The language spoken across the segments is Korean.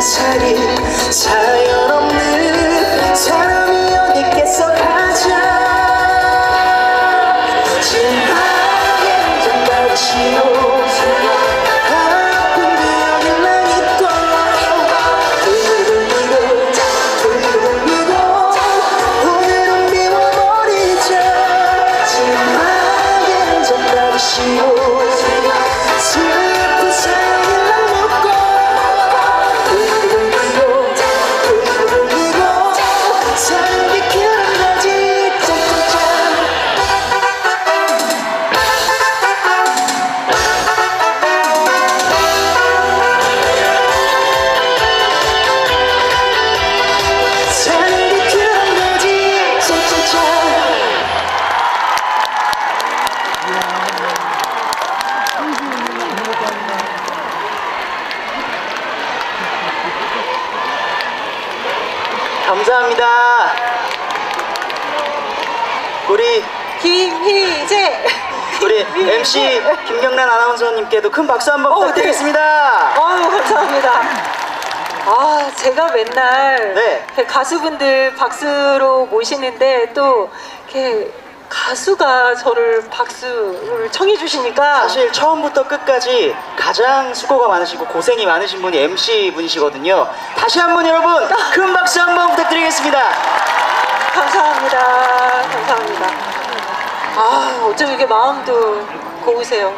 살이 사연 MC 김경란 아나운서님께도 큰 박수 한번 어, 네. 부탁드리겠습니다. 아유 감사합니다. 아 제가 맨날 네. 그 가수분들 박수로 모시는데 또 이렇게 가수가 저를 박수를 청해 주시니까 사실 처음부터 끝까지 가장 수고가 많으시고 고생이 많으신 분이 MC 분이시거든요. 다시 한번 여러분 큰 박수 한번 부탁드리겠습니다. 감사합니다. 감사합니다. 아 어쩜 이렇게 마음도 고우세요.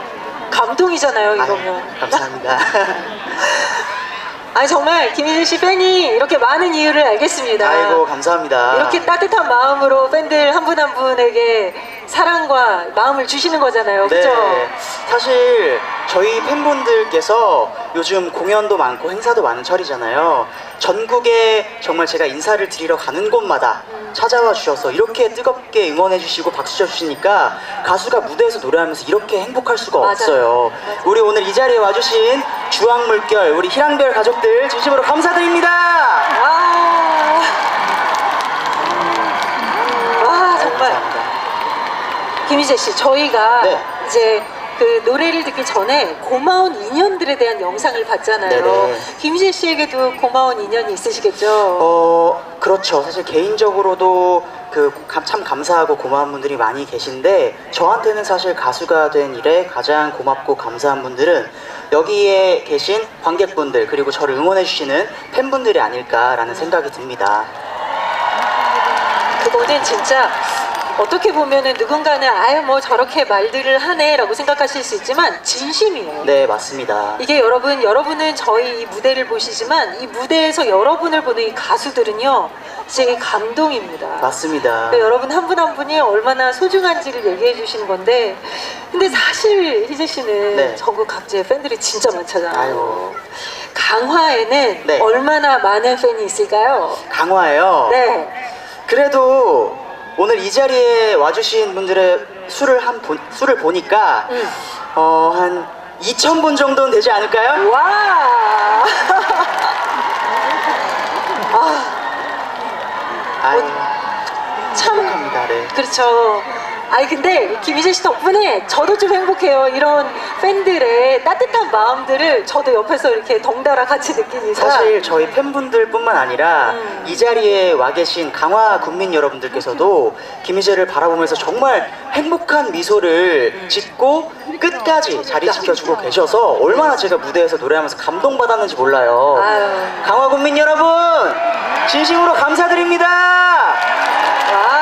감동이잖아요 이거면. 아유, 감사합니다. 아니 정말 김희재 씨 팬이 이렇게 많은 이유를 알겠습니다. 아이고 감사합니다. 이렇게 따뜻한 마음으로 팬들 한 분 한 분에게 사랑과 마음을 주시는 거잖아요. 네, 그죠? 사실 저희 팬분들께서 요즘 공연도 많고 행사도 많은 철이잖아요. 전국에 정말 제가 인사를 드리러 가는 곳마다 찾아와 주셔서 이렇게 뜨겁게 응원해 주시고 박수 쳐 주시니까 가수가 무대에서 노래하면서 이렇게 행복할 수가 맞아요. 없어요. 맞아요. 우리 오늘 이 자리에 와주신 주황물결 우리 희랑별 가족들 진심으로 감사드립니다. 아, 와 정말. 김희재 씨 저희가 네. 이제 그 노래를 듣기 전에 고마운 인연들에 대한 영상을 봤잖아요. 네네. 김희재 씨에게도 고마운 인연이 있으시겠죠? 어 그렇죠. 사실 개인적으로도 그 참 감사하고 고마운 분들이 많이 계신데 저한테는 사실 가수가 된 일에 가장 고맙고 감사한 분들은 여기에 계신 관객분들 그리고 저를 응원해 주시는 팬분들이 아닐까라는 생각이 듭니다. 그거는 진짜 어떻게 보면은 누군가는 아유 뭐 저렇게 말들을 하네라고 생각하실 수 있지만 진심이에요. 네, 맞습니다. 이게 여러분, 여러분은 저희 이 무대를 보시지만 이 무대에서 여러분을 보는 이 가수들은요, 진짜 감동입니다. 맞습니다. 그러니까 여러분 한분한 분이 얼마나 소중한지를 얘기해 주시는 건데, 근데 사실 희재 씨는 네. 전국 각지에 팬들이 진짜 많잖아요. 아유. 강화에는 네. 얼마나 많은 팬이 있을까요? 강화예요. 네. 그래도 오늘 이 자리에 와주신 분들의 수를 한 보, 수를 보니까 음. 어, 한 2천 분 정도는 되지 않을까요? 와! 아, 아유, 참 행복합니다. 네. 그렇죠. 아니 근데 김희재 씨 덕분에 저도 좀 행복해요. 이런 팬들의 따뜻한 마음들을 저도 옆에서 이렇게 덩달아 같이 느끼니까. 사실 저희 팬분들뿐만 아니라 음. 이 자리에 와 계신 강화 국민 여러분들께서도 김희재를 바라보면서 정말 행복한 미소를 음. 짓고 끝까지 자리 지켜주고 계셔서 얼마나 제가 무대에서 노래하면서 감동받았는지 몰라요. 아유. 강화 국민 여러분 진심으로 감사드립니다. 와.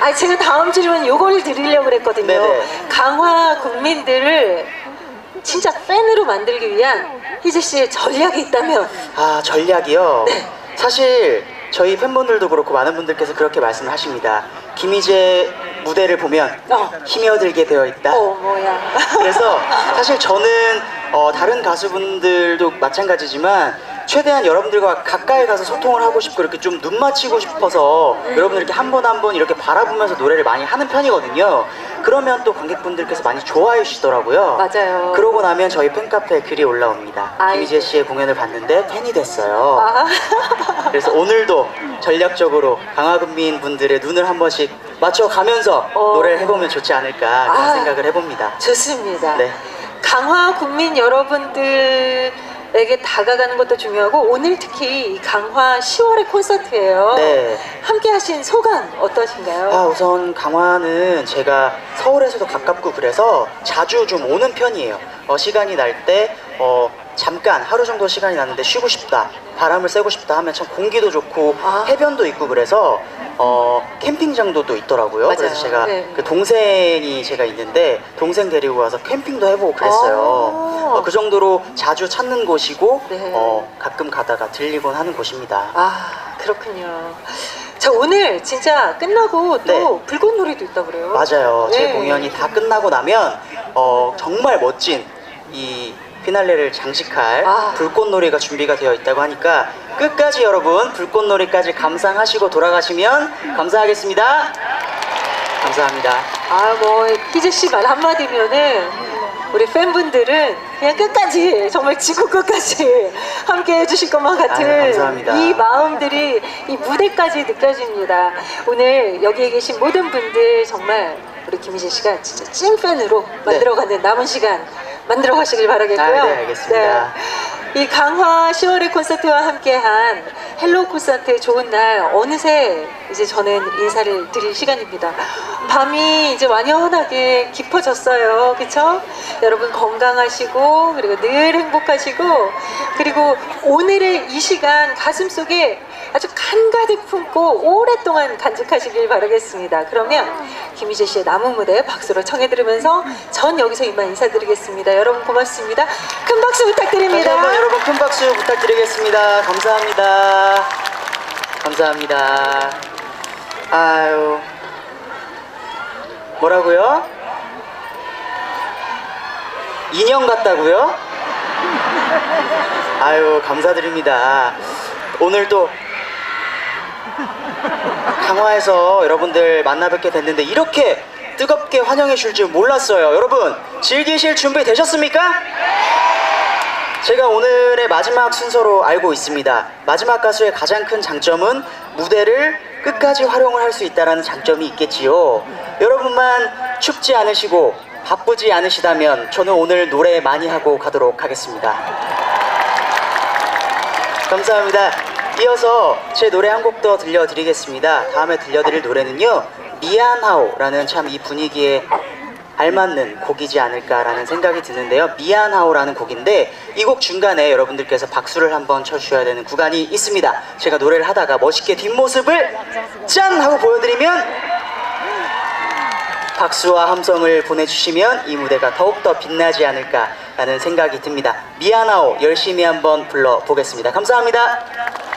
아, 제가 다음 질문 요걸 드리려고 그랬거든요. 네네. 강화 국민들을 진짜 팬으로 만들기 위한 희재 씨의 전략이 있다면 아 전략이요. 네. 사실 저희 팬분들도 그렇고 많은 분들께서 그렇게 말씀을 하십니다. 김희재 무대를 보면 어. 힘이 얻들게 되어 있다. 어 뭐야. 그래서 사실 저는 어, 다른 가수분들도 마찬가지지만 최대한 여러분들과 가까이 가서 소통을 하고 싶고 이렇게 좀 눈 맞추고 싶어서 여러분들 이렇게 한 번 한 번 이렇게 바라보면서 노래를 많이 하는 편이거든요. 그러면 또 관객분들께서 많이 좋아해 주시더라고요. 맞아요. 그러고 나면 저희 팬카페에 글이 올라옵니다. 아이고. 김희재 씨의 공연을 봤는데 팬이 됐어요. 아. 그래서 오늘도 전략적으로 강화군민 분들의 눈을 한 번씩 맞춰가면서 어. 노래를 해보면 좋지 않을까 그런 아. 생각을 해봅니다. 좋습니다. 네. 강화 국민 여러분들에게 다가가는 것도 중요하고 오늘 특히 이 강화 10월의 콘서트예요. 네. 함께 하신 소감 어떠신가요? 아 우선 강화는 제가 서울에서도 가깝고 그래서 자주 좀 오는 편이에요. 어, 시간이 날 때 어, 잠깐 하루 정도 시간이 나는데 쉬고 싶다, 바람을 쐬고 싶다 하면 참 공기도 좋고 아. 해변도 있고 그래서 어, 캠핑장도 또 있더라고요. 맞아요. 그래서 제가 네. 그 동생이 제가 있는데 동생 데리고 와서 캠핑도 해보고 그랬어요. 아. 어, 그 정도로 자주 찾는 곳이고 네. 어, 가끔 가다가 들리곤 하는 곳입니다. 아 그렇군요. 자 오늘 진짜 끝나고 또 네. 불꽃놀이도 있다 그래요. 맞아요. 제 네. 공연이 다 끝나고 나면 어, 정말 멋진 이 피날레를 장식할 아. 불꽃놀이가 준비가 되어 있다고 하니까 끝까지 여러분 불꽃놀이까지 감상하시고 돌아가시면 감사하겠습니다. 감사합니다. 아뭐 희재 씨 말 한마디면은 우리 팬분들은 그냥 끝까지 정말 지구 끝까지 함께 해주실 것만 같은 아유. 이 마음들이 이 무대까지 느껴집니다. 오늘 여기에 계신 모든 분들 정말 우리 김희재 씨가 진짜 찐팬으로 만들어가는 남은 시간 만들어 가시길 바라겠고요. 아, 네, 알겠습니다. 네. 이 강화 10월의 콘서트와 함께한 헬로 콘서트 좋은 날 어느새 이제 저는 인사를 드릴 시간입니다. 밤이 이제 완연하게 깊어졌어요. 그쵸? 여러분 건강하시고 그리고 늘 행복하시고 그리고 오늘의 이 시간 가슴 속에 간가득 품고 오랫동안 간직하시길 바라겠습니다. 그러면 김희재 씨의 남은 무대 박수로 청해 들으면서 전 여기서 이만 인사드리겠습니다. 여러분 고맙습니다. 큰 박수 부탁드립니다. 한번 여러분 큰 박수 부탁드리겠습니다. 감사합니다. 감사합니다. 아유. 뭐라고요? 인형 같다고요? 아유, 감사드립니다. 오늘 또 강화에서 여러분들 만나 뵙게 됐는데 이렇게 뜨겁게 환영해 줄 줄 몰랐어요. 여러분, 즐기실 준비 되셨습니까? 제가 오늘의 마지막 순서로 알고 있습니다. 마지막 가수의 가장 큰 장점은 무대를 끝까지 활용을 할 수 있다는 장점이 있겠지요. 여러분만 춥지 않으시고 바쁘지 않으시다면 저는 오늘 노래 많이 하고 가도록 하겠습니다. 감사합니다. 이어서 제 노래 한 곡 더 들려드리겠습니다. 다음에 들려드릴 노래는요. 미안하오라는 참 이 분위기에 알맞는 곡이지 않을까라는 생각이 드는데요. 미안하오라는 곡인데 이 곡 중간에 여러분들께서 박수를 한번 쳐주셔야 되는 구간이 있습니다. 제가 노래를 하다가 멋있게 뒷모습을 짠 하고 보여드리면 박수와 함성을 보내주시면 이 무대가 더욱더 빛나지 않을까라는 생각이 듭니다. 미안하오 열심히 한번 불러보겠습니다. 감사합니다.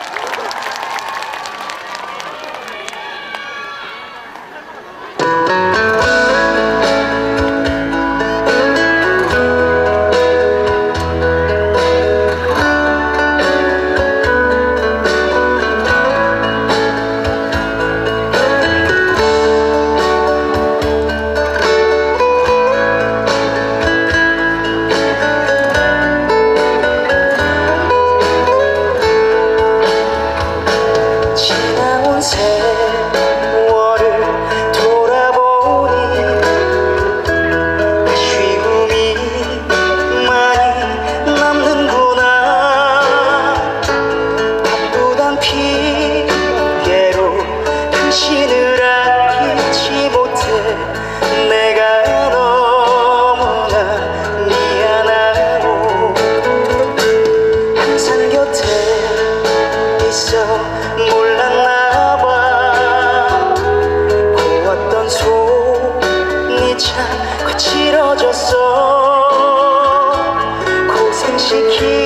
고생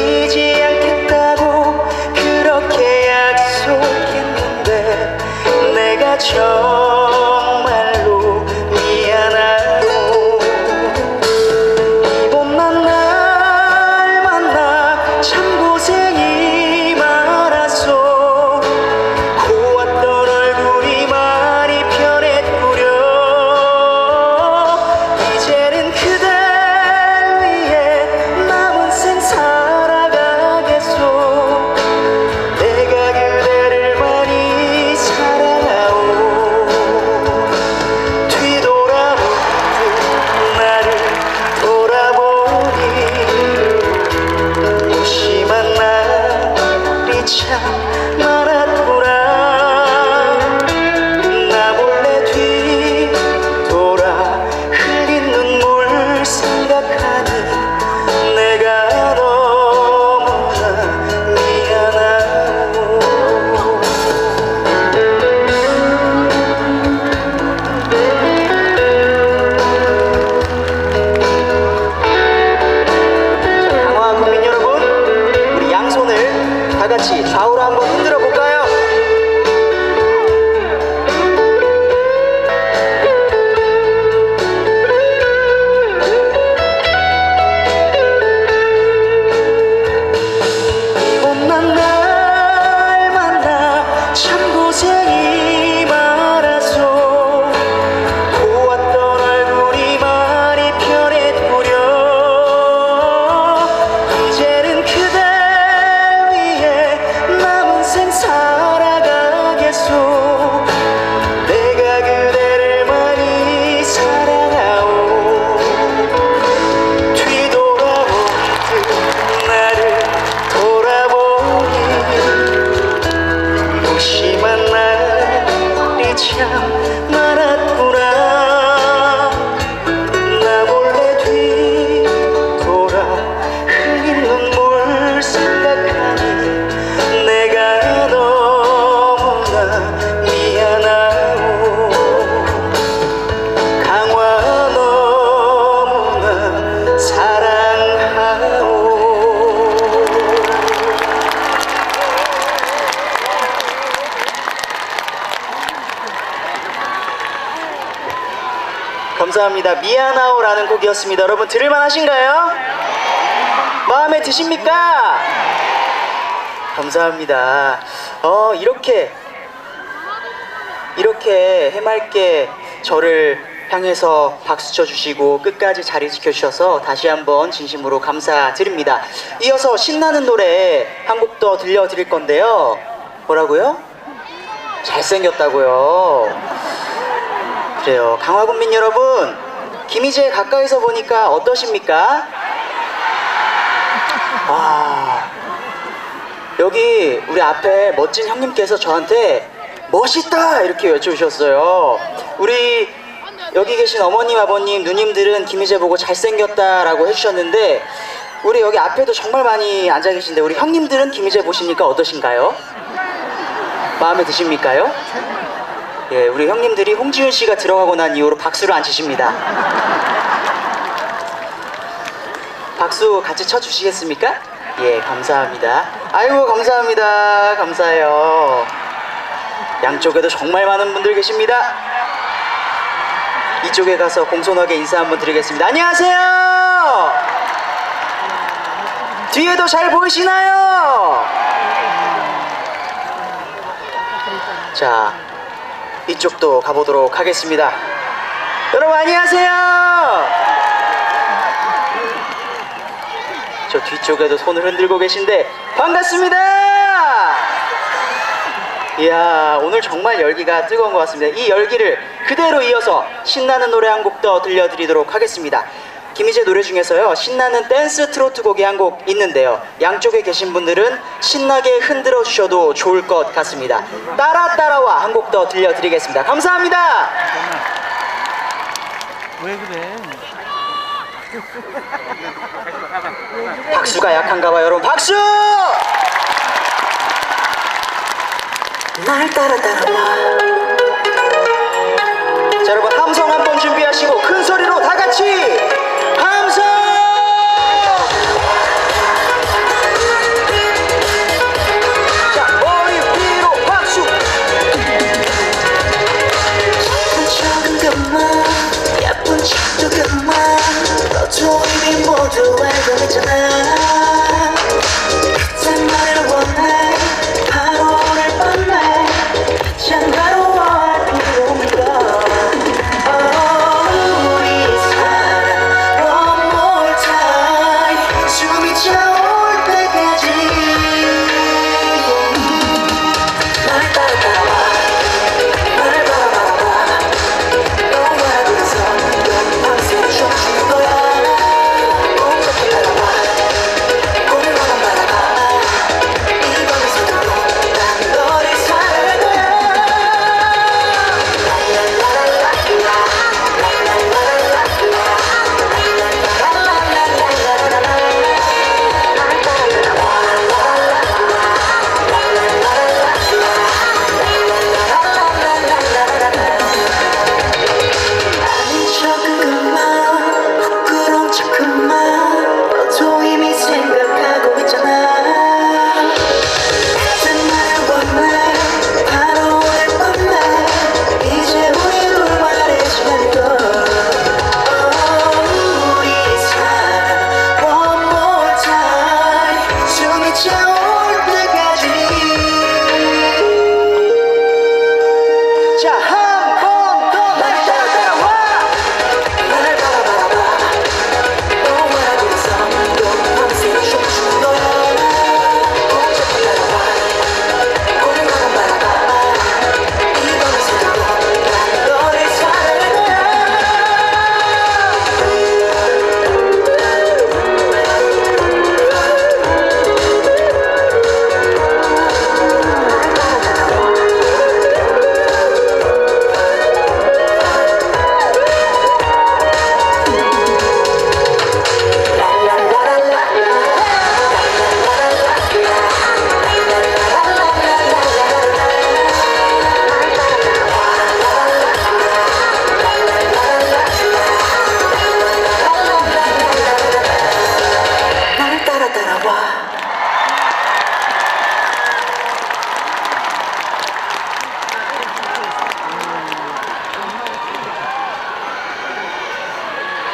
감사합니다. 미안하오라는 곡이었습니다. 여러분 들을만 하신가요? 마음에 드십니까? 감사합니다. 어, 이렇게 이렇게 해맑게 저를 향해서 박수 쳐주시고 끝까지 자리 지켜주셔서 다시 한번 진심으로 감사드립니다. 이어서 신나는 노래 한 곡 더 들려드릴 건데요. 뭐라고요? 잘생겼다고요. 그래요. 강화군민 여러분, 김희재 가까이서 보니까 어떠십니까? 아, 여기 우리 앞에 멋진 형님께서 저한테 멋있다 이렇게 외쳐주셨어요. 우리 여기 계신 어머님, 아버님, 누님들은 김희재 보고 잘생겼다라고 해주셨는데 우리 여기 앞에도 정말 많이 앉아 계신데 우리 형님들은 김희재 보시니까 어떠신가요? 마음에 드십니까요? 예, 우리 형님들이 홍지윤 씨가 들어가고 난 이후로 박수를 안 치십니다. 박수 같이 쳐주시겠습니까? 예, 감사합니다. 아이고, 감사합니다. 감사해요. 양쪽에도 정말 많은 분들 계십니다. 이쪽에 가서 공손하게 인사 한번 드리겠습니다. 안녕하세요! 뒤에도 잘 보이시나요? 자, 이쪽도 가보도록 하겠습니다. 여러분, 안녕하세요! 저 뒤쪽에도 손을 흔들고 계신데 반갑습니다. 이야 오늘 정말 열기가 뜨거운 것 같습니다. 이 열기를 그대로 이어서 신나는 노래 한 곡 더 들려드리도록 하겠습니다. 김희재 노래 중에서요 신나는 댄스 트로트 곡이 한 곡 있는데요. 양쪽에 계신 분들은 신나게 흔들어 주셔도 좋을 것 같습니다. 따라 따라와 한 곡 더 들려드리겠습니다. 감사합니다! 왜 그래? 박수가 약한가 봐요 여러분. 박수! 날 따라 따라와. 자 여러분 함성 한번 준비하시고 큰 소리로 다 같이 이미 모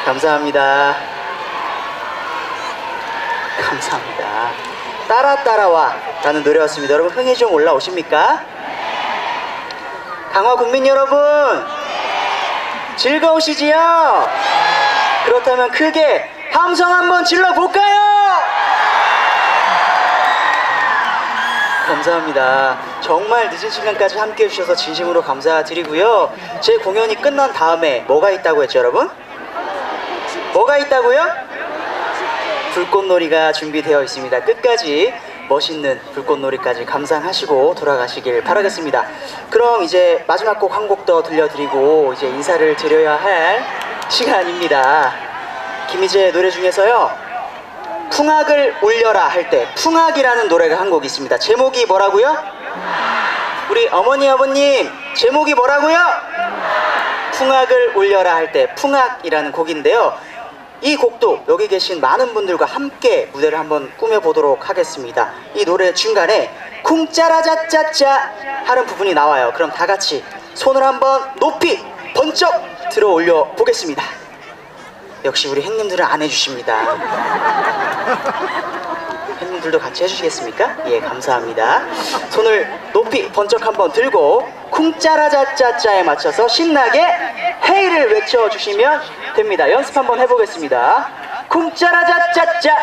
감사합니다. 감사합니다. 따라 따라와 라는 노래였습니다. 여러분 흥이 좀 올라오십니까? 강화 국민 여러분 즐거우시지요? 그렇다면 크게 함성 한번 질러 볼까요? 감사합니다. 정말 늦은 시간까지 함께 해주셔서 진심으로 감사드리고요. 제 공연이 끝난 다음에 뭐가 있다고 했죠, 여러분? 뭐가 있다고요? 불꽃놀이가 준비되어 있습니다. 끝까지 멋있는 불꽃놀이까지 감상하시고 돌아가시길 바라겠습니다. 그럼 이제 마지막 곡 한 곡 더 들려드리고 이제 인사를 드려야 할 시간입니다. 김희재의 노래 중에서요. 풍악을 울려라 할 때 풍악이라는 노래가 한 곡 있습니다. 제목이 뭐라고요? 우리 어머니 아버님 제목이 뭐라고요? 풍악을 울려라 할 때 풍악이라는 곡인데요. 이 곡도 여기 계신 많은 분들과 함께 무대를 한번 꾸며보도록 하겠습니다. 이 노래 중간에 쿵짜라짜짜짜 하는 부분이 나와요. 그럼 다 같이 손을 한번 높이 번쩍 들어 올려 보겠습니다. 역시 우리 행님들은 안 해주십니다. 팬분들도 같이 해주시겠습니까? 예, 감사합니다. 손을 높이 번쩍 한번 들고 쿵짜라자짜짜에 맞춰서 신나게 헤이를 외쳐주시면 됩니다. 연습 한번 해보겠습니다. 쿵짜라자짜짜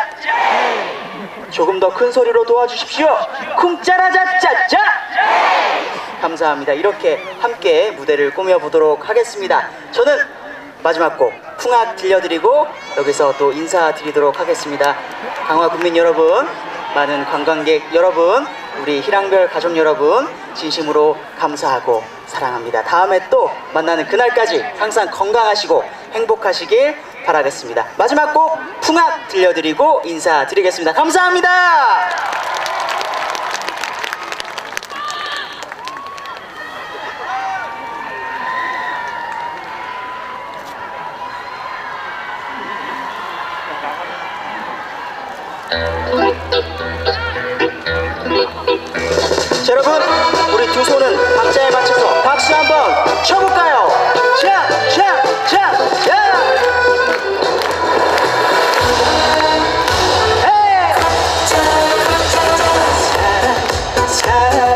조금 더 큰 소리로 도와주십시오. 쿵짜라자짜짜 감사합니다. 이렇게 함께 무대를 꾸며보도록 하겠습니다. 저는 마지막 곡 풍악 들려드리고 여기서 또 인사드리도록 하겠습니다. 강화 국민 여러분, 많은 관광객 여러분, 우리 희랑별 가족 여러분 진심으로 감사하고 사랑합니다. 다음에 또 만나는 그날까지 항상 건강하시고 행복하시길 바라겠습니다. 마지막 곡 풍악 들려드리고 인사드리겠습니다. 감사합니다. 자, 여러분, 우리 두 손은 박자에 맞춰서 박수 한번 쳐볼까요? 자, 자, 자, 자! 헤이! 사랑의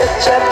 전할